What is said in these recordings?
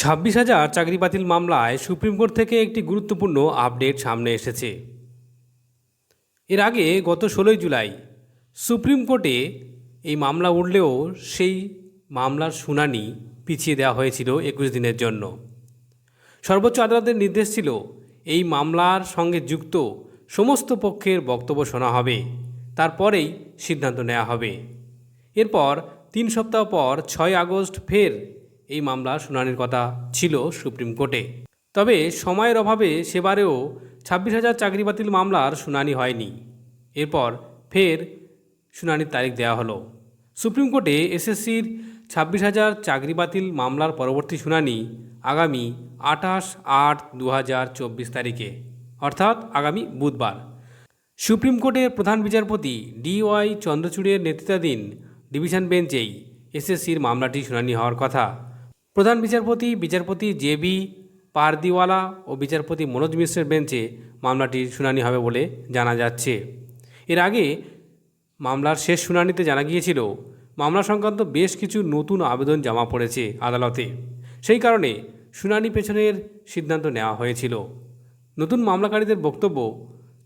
ছাব্বিশ হাজার চাকরি বাতিল মামলায় সুপ্রিম কোর্ট থেকে একটি গুরুত্বপূর্ণ আপডেট সামনে এসেছে। এর আগে গত ষোলোই জুলাই সুপ্রিম কোর্টে এই মামলা উঠলেও সেই মামলার শুনানি পিছিয়ে দেওয়া হয়েছিল একুশ দিনের জন্য। সর্বোচ্চ আদালতের নির্দেশ ছিল এই মামলার সঙ্গে যুক্ত সমস্ত পক্ষের বক্তব্য শোনা হবে, তারপরেই সিদ্ধান্ত নেওয়া হবে। এরপর তিন সপ্তাহ পর ছয় আগস্ট ফের এই মামলার শুনানির কথা ছিল সুপ্রিম কোর্টে। তবে সময়ের অভাবে সেবারেও ছাব্বিশ হাজার চাকরি বাতিল মামলার শুনানি হয়নি। এরপর ফের শুনানির তারিখ দেওয়া হলো। সুপ্রিম কোর্টে এসএসসির ছাব্বিশ হাজার চাকরি বাতিল মামলার পরবর্তী শুনানি আগামী আঠাশ আট দু হাজার চব্বিশ তারিখে, অর্থাৎ আগামী বুধবার। সুপ্রিম কোর্টের প্রধান বিচারপতি ডিওয়াই চন্দ্রচূড়ের নেতৃত্বাধীন ডিভিশন বেঞ্চেই এসএসসির মামলাটি শুনানি হওয়ার কথা। প্রধান বিচারপতি বিচারপতি জেবি পারদিওয়ালা ও বিচারপতি মনোজ মিশ্রের বেঞ্চে মামলাটির শুনানি হবে বলে জানা যাচ্ছে। এর আগে মামলার শেষ শুনানিতে জানা গিয়েছিল, মামলা সংক্রান্ত বেশ কিছু নতুন আবেদন জমা পড়েছে আদালতে। সেই কারণে শুনানি পেছনের সিদ্ধান্ত নেওয়া হয়েছিল। নতুন মামলাকারীদের বক্তব্য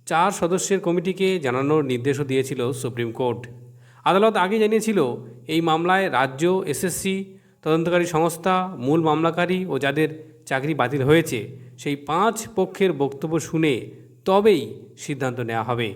চার সদস্যের কমিটিকে জানানোর নির্দেশও দিয়েছিল সুপ্রিম কোর্ট। আদালত আগে জানিয়েছিল, এই মামলায় রাজ্য এসএসসি তদন্তকারী সংস্থা, মূল মামলাকারী ও যাদের চাকরি বাতিল হয়েছে, সেই পাঁচ পক্ষের বক্তব্য শুনে তবেই সিদ্ধান্ত নেওয়া হবে।